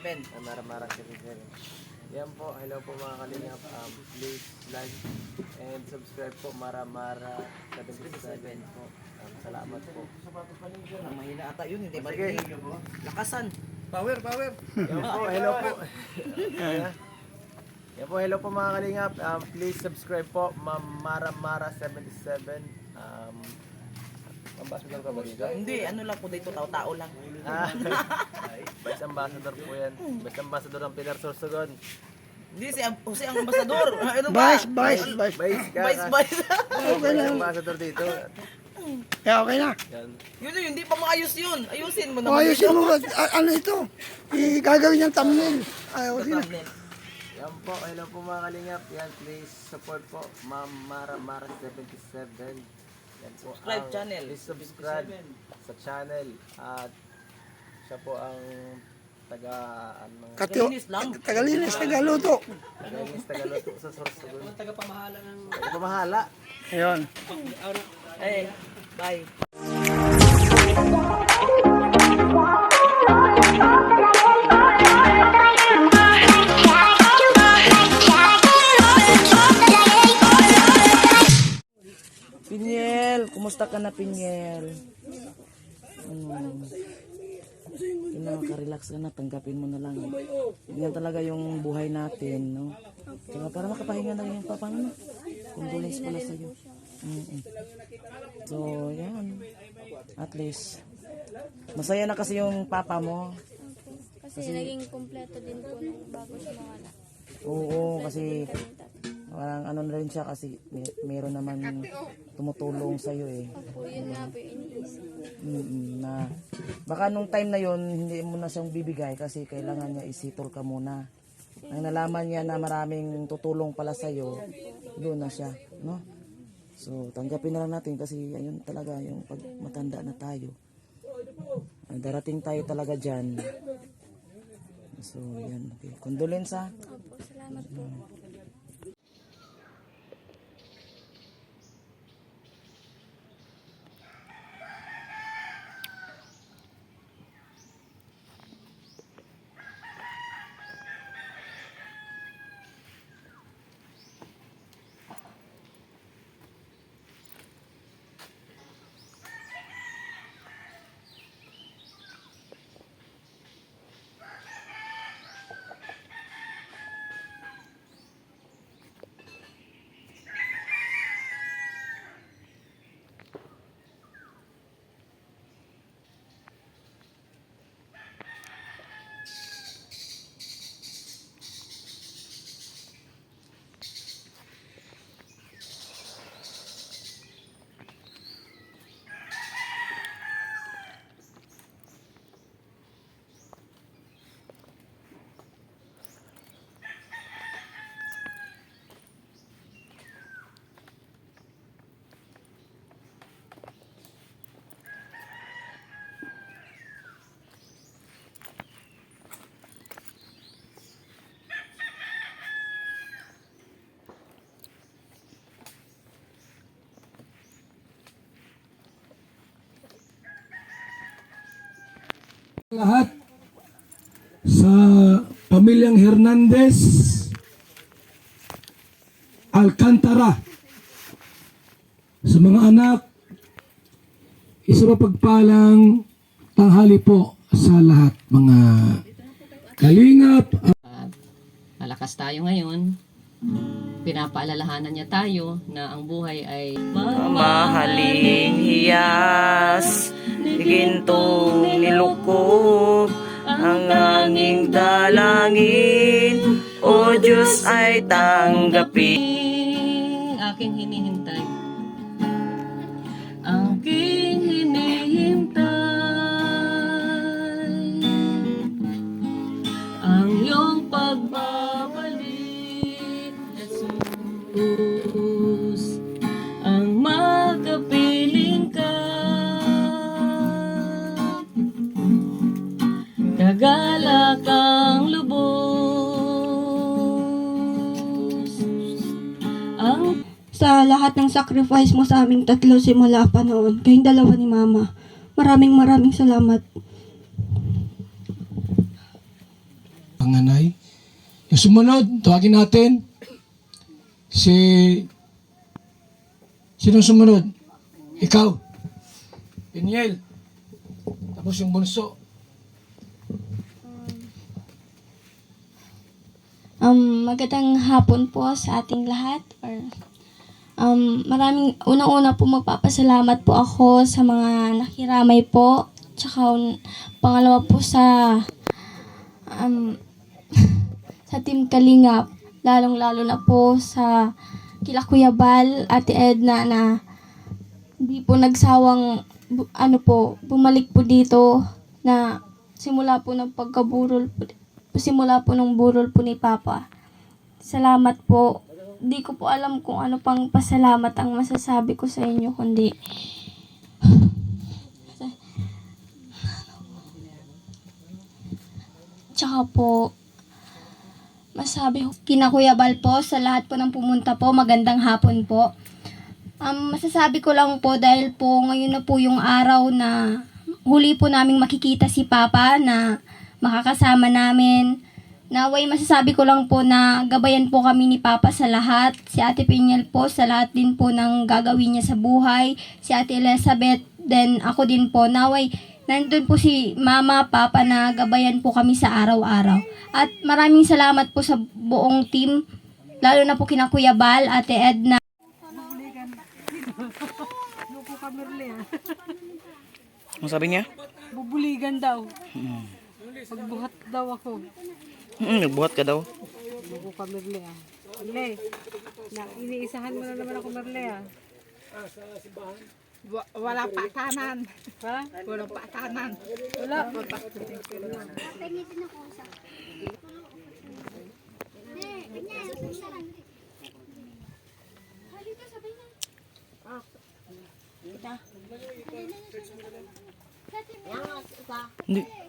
Ah, Mara Mara 77. Yan po, hello po mga kalingap. Um, please like and subscribe po Mara Mara 77 po. Um, salamat po. Ang mahina ata yun, hindi ba? Sige. Lakasan. Power, power. Yan po, hello po. Yan po, hello po mga kalingap. Um, please subscribe po Ma'am Mara Mara 77. Um, ambassador ka ba dito? Hindi, ano lang po dito, tao-tao lang. Ah, Vice Ambassador po yan. Vice Ambassador ng Pilar Sorsogon. Hindi, si, si ang ambasador. Ano ba? Vice, vice, vice. Vice ka. Vice, vice. Vice Ambassador dito. Yeah, okay na. Yan. yun yun, hindi pa maayos yun. Ayusin mo O, naman. ayusin mo, a- ano ito? I- gagawin yung thumbnail. Sila. thumbnail. Yan po, hello po mga kalingap. Yan, please support po Ma'am Mara Mara 77. Yan po. Subscribe ang- channel. Please subscribe sa channel. At siya po ang taga ano Katyo, Kalinis lang. tagalinis, tagaluto. Tagalinis Tagaluto sa Sorsogon. Tagapamahala ng Tagapamahala. Ayun. Eh, bye. Kumusta ka na Pinyel? Hmm. Pinaka-relax ka na, tanggapin mo na lang. Yan talaga yung buhay natin, no? Tsaka para makapahinga na rin yung papa mo. Condolence pala sa'yo. Mm-mm. So, yan. At least, masaya na kasi yung papa mo. Kasi, naging kumpleto din po nung bago siya mawala. Oo, kasi parang ano na rin siya kasi may, meron naman tumutulong sa'yo eh. Opo, yun nga po iniisip. Mm, na baka nung time na yon hindi mo na siyang bibigay kasi kailangan niya isitol ka muna. Ang nalaman niya na maraming tutulong pala sa iyo, doon na siya, no? So, tanggapin na lang natin kasi ayun talaga yung pag matanda na tayo. Darating tayo talaga diyan. So, yan. Okay. Condolence ha. Opo, salamat po. Lahat sa pamilyang Hernandez Alcantara. Sa mga anak isa pa pagpalang tanghali po sa lahat mga kalingap. Malakas tayo ngayon. Pinapaalalahanan niya tayo na ang buhay ay Mahaling hiyas, gintong nilukob, ang aming dalangin, O Diyos ay tanggapin. aking hinihintay. Aking hinihintay ang iyong pagbabalik, sacrifice mo sa aming tatlo simula pa noon, kayong dalawa ni Mama. Maraming maraming salamat. panganay. Yung sumunod, tawagin natin si Sino sumunod? Ikaw. Daniel. Tapos yung bunso. Um, magandang hapon po sa ating lahat. Or, um, maraming, unang-una po magpapasalamat po ako sa mga nakiramay po. Tsaka pangalawa po sa um, sa Team Kalingap. Lalong-lalo na po sa kila Kuya Bal, Ate Edna na hindi po nagsawang bu- ano po, bumalik po dito na simula po ng pagkaburol po, simula po ng burol po ni Papa. Salamat po. Di ko po alam kung ano pang pasalamat ang masasabi ko sa inyo, kundi Tsaka po, masabi ko, kina Kuya Bal po, sa lahat po ng pumunta po, magandang hapon po. Um, masasabi ko lang po dahil po ngayon na po yung araw na huli po naming makikita si Papa na makakasama namin. Naway masasabi ko lang po na gabayan po kami ni Papa sa lahat. Si Ate Pinyal po sa lahat din po ng gagawin niya sa buhay. Si Ate Elizabeth, then ako din po. Naway nandun po si Mama, Papa na gabayan po kami sa araw-araw. At maraming salamat po sa buong team. Lalo na po kina Kuya Bal, Ate Edna, Ano sabi niya? Bubuligan daw. Pagbuhat daw ako. Hmm, nagbuhat ka daw. Buko ka, Merle ah. Merle, na, iniisahan mo na naman ako, Merle ah. Wa- Wala pa kanan. Ha? Wala pa kanan. Wala. Hindi.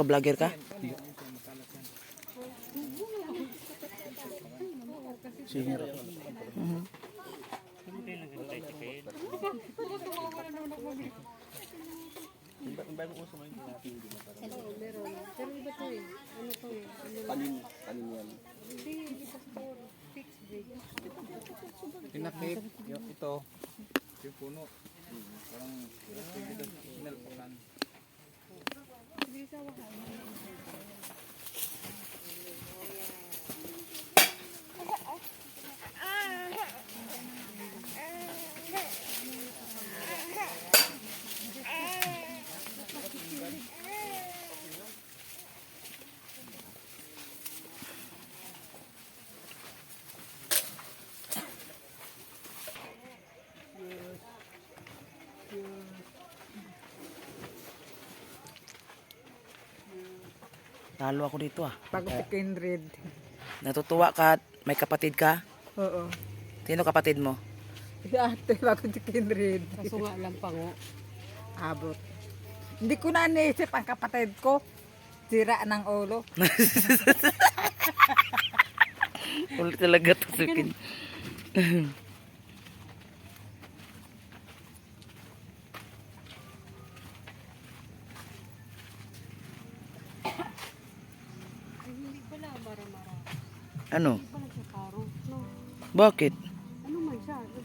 Oh. Ikaw vlogger ka? Tinakip, yung ito, yung puno. Parang 우리이사와가 면, Talo ako dito ah. Pag si Kindred. Natutuwa ka at may kapatid ka? Oo. Sino kapatid mo? Si ate, bago si Kindred. Kaso nga lang pango. Abot. Hindi ko na naisip ang kapatid ko. Sira ng ulo. Ulit talaga to si Pin. Ano? Bakit?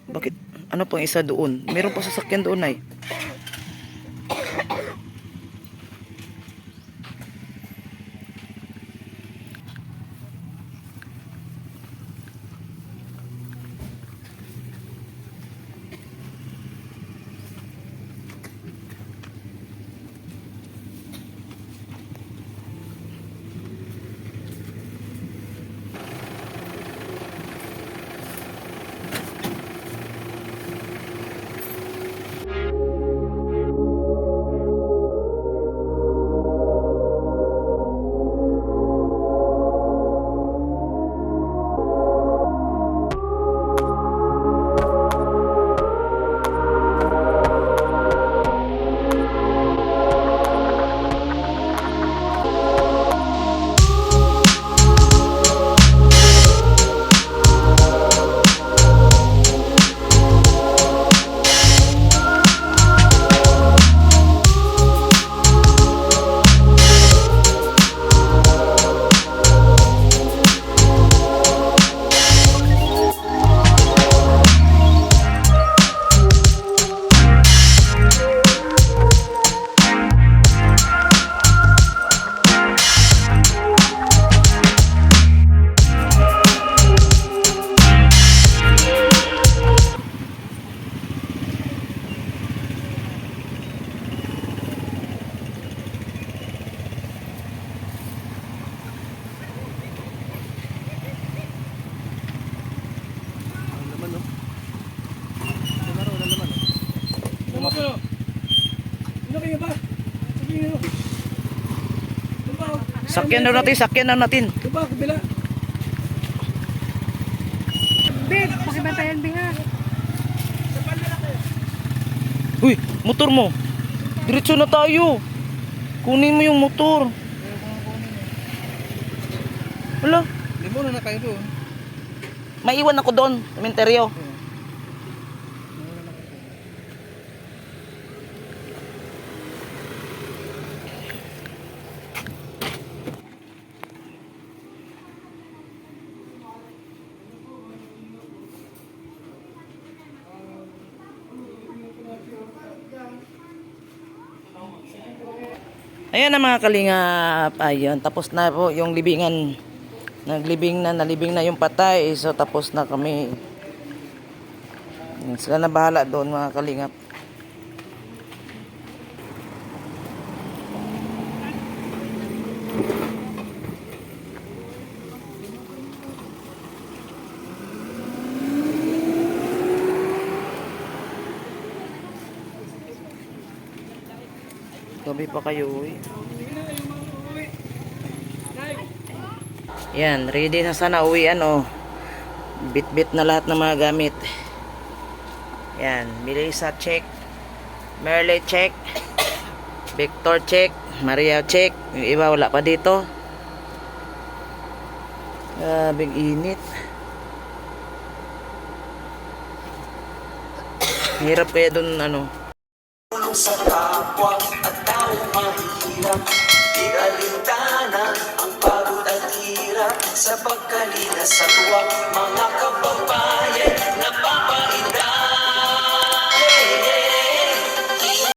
Bakit? Ano pang isa doon? Meron pa sasakyan doon ay. Sakyan na natin, sakyan na natin. Diba, kabila. Ben, pakibantayan Ben ha. Uy, motor mo. Diretso na tayo. Kunin mo yung motor. Wala. Limo na na kayo doon. Maiwan ako doon, cementerio. Ayan na mga kalingap. Ayun, tapos na po yung libingan. Naglibing na, nalibing na yung patay. So tapos na kami. Sila na bahala doon mga kalingap. Gabi pa kayo uwi. Yan, ready na sana uwi ano. Bit-bit na lahat ng mga gamit. Yan, Melissa check. Merle check. Victor check. Maria check. Yung iba wala pa dito. Grabing init. Hirap kaya dun ano sa kapwa at taong mahirap Di alintana ang pagod at hirap sa pagkalina sa tuwa. Mga kababayan, napapaindahan